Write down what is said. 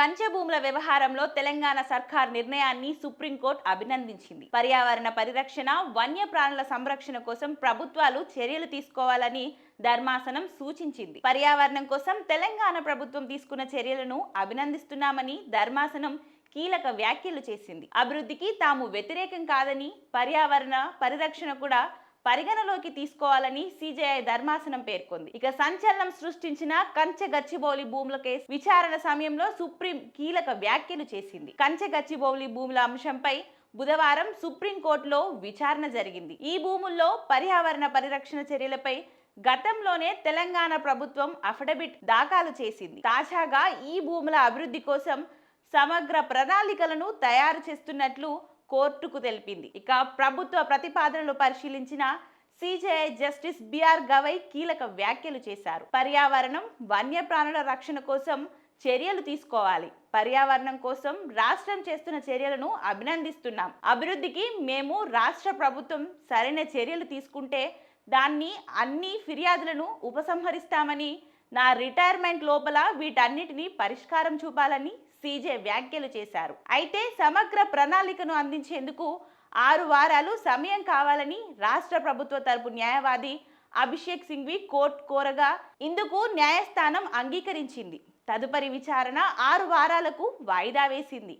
కంచె భూముల వ్యవహారంలో తెలంగాణ సర్కార్ నిర్ణయాన్ని సుప్రీంకోర్టు అభినందించింది. పర్యావరణ పరిరక్షణ వన్యప్రాణుల సంరక్షణ కోసం ప్రభుత్వాలు చర్యలు తీసుకోవాలని ధర్మాసనం సూచించింది. పర్యావరణం కోసం తెలంగాణ ప్రభుత్వం తీసుకున్న చర్యలను అభినందిస్తున్నామని ధర్మాసనం కీలక వ్యాఖ్యలు చేసింది. అభివృద్ధికి తాము వ్యతిరేకం కాదని పర్యావరణ పరిరక్షణ కూడా పరిగణలోకి తీసుకోవాలని సిజేఐ ధర్మాసనం పేర్కొంది. ఇక సంచలనం సృష్టించిన కంచె గచ్చిబౌలి భూముల కేసు విచారణ సమయంలో సుప్రీం కీలక వ్యాఖ్యలు చేసింది. కంచె గచ్చిబౌలి భూముల అంశంపై బుధవారం సుప్రీంకోర్టులో విచారణ జరిగింది. ఈ భూముల్లో పర్యావరణ పరిరక్షణ చర్యలపై గతంలోనే తెలంగాణ ప్రభుత్వం అఫిడవిట్ దాఖలు చేసింది. తాజాగా ఈ భూముల అభివృద్ధి కోసం సమగ్ర ప్రణాళికలను తయారు చేస్తున్నట్లు కోర్టుకు తెలిపింది. ఇక ప్రభుత్వ ప్రతిపాదనలు పరిశీలించిన సిజేఐ జస్టిస్ బిఆర్ గవై కీలక వ్యాఖ్యలు చేశారు. పర్యావరణం వన్యప్రాణుల రక్షణ కోసం చర్యలు తీసుకోవాలి. పర్యావరణం కోసం రాష్ట్రం చేస్తున్న చర్యలను అభినందిస్తున్నాం. అభివృద్ధికి మేము రాష్ట్ర ప్రభుత్వం సరైన చర్యలు తీసుకుంటే దాన్ని అన్ని ఫిర్యాదులను ఉపసంహరిస్తామని నా రిటైర్మెంట్ లోపల వీటన్నిటిని పరిష్కారం చూపాలని సీజే వ్యాఖ్యలు చేశారు. అయితే సమగ్ర ప్రణాళికను అందించేందుకు ఆరు వారాలు సమయం కావాలని రాష్ట్ర ప్రభుత్వ తరపు న్యాయవాది అభిషేక్ సింఘ్వి కోర్టు కోరగా ఇందుకు న్యాయస్థానం అంగీకరించింది. తదుపరి విచారణ ఆరు వారాలకు వాయిదా వేసింది.